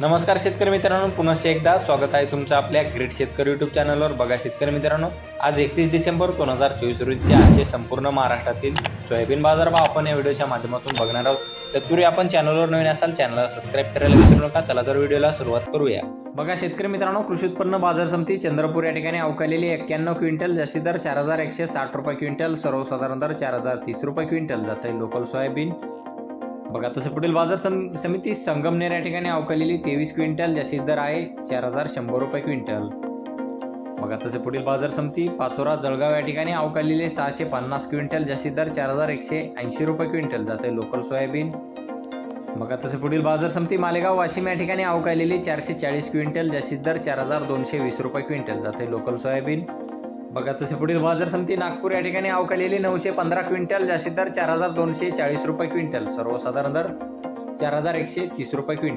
नमस्कार शेतकरी मित्रांनो पुन्हा एकदा स्वागत आहे तुमचं आपल्या ग्रेट शेतकरी युट्यूब चॅनलवर बघा शेतकरी मित्रांनो आज एकतीस डिसेंबर दोन हजार चोवीस रोजीचे आजचे संपूर्ण महाराष्ट्रातील सोयाबीन बाजारभाव आपण या व्हिडिओच्या माध्यमातून बघणार आहोत. तत्पूर्वी आपण चॅनलवर नवीन असाल चॅनलला सबस्क्राईब करायला विसरू नका. चला तर व्हिडिओला सुरुवात करूया. बघा शेतकरी मित्रांनो कृषी उत्पन्न बाजार समिती चंद्रपूर या ठिकाणी अवकालेली एक्क्याण्णव क्विंटल जास्ती दर चार हजार एकशे साठ रुपये क्विंटल सर्वसाधारण दर चार हजार तीस रुपये क्विंटल. जात आहे लोकल सोयाबीन. बघा तसं पुढील बाजार सम समिती संगमनेर या ठिकाणी अवकालेली तेवीस क्विंटल जास्तीत दर आहे चार हजार शंभर रुपये क्विंटल. बघा तसे पुढील बाजार समिती पाचोरा जळगाव या ठिकाणी अवकालेले सहाशे पन्नास क्विंटल जास्तीत दर चार हजार एकशे ऐंशी रुपये क्विंटल जाते लोकल सोयाबीन. बघा तसे पुढील बाजार समिती मालेगाव वाशिम या ठिकाणी अवकालेली चारशे चाळीस क्विंटल जास्तीत दर चार हजार दोनशे वीस रुपये क्विंटल जाते लोकल सोयाबीन. बघा तसे पुढील बाजार समिती नागपूर या ठिकाणी अवकालेली नऊशे पंधरा क्विंटल जास्तीत दर चार हजार दोनशे चाळीस रुपये क्विंटल. सर्वसाधारण दर चार हजार एकशे तीस रुपये क्विंटल.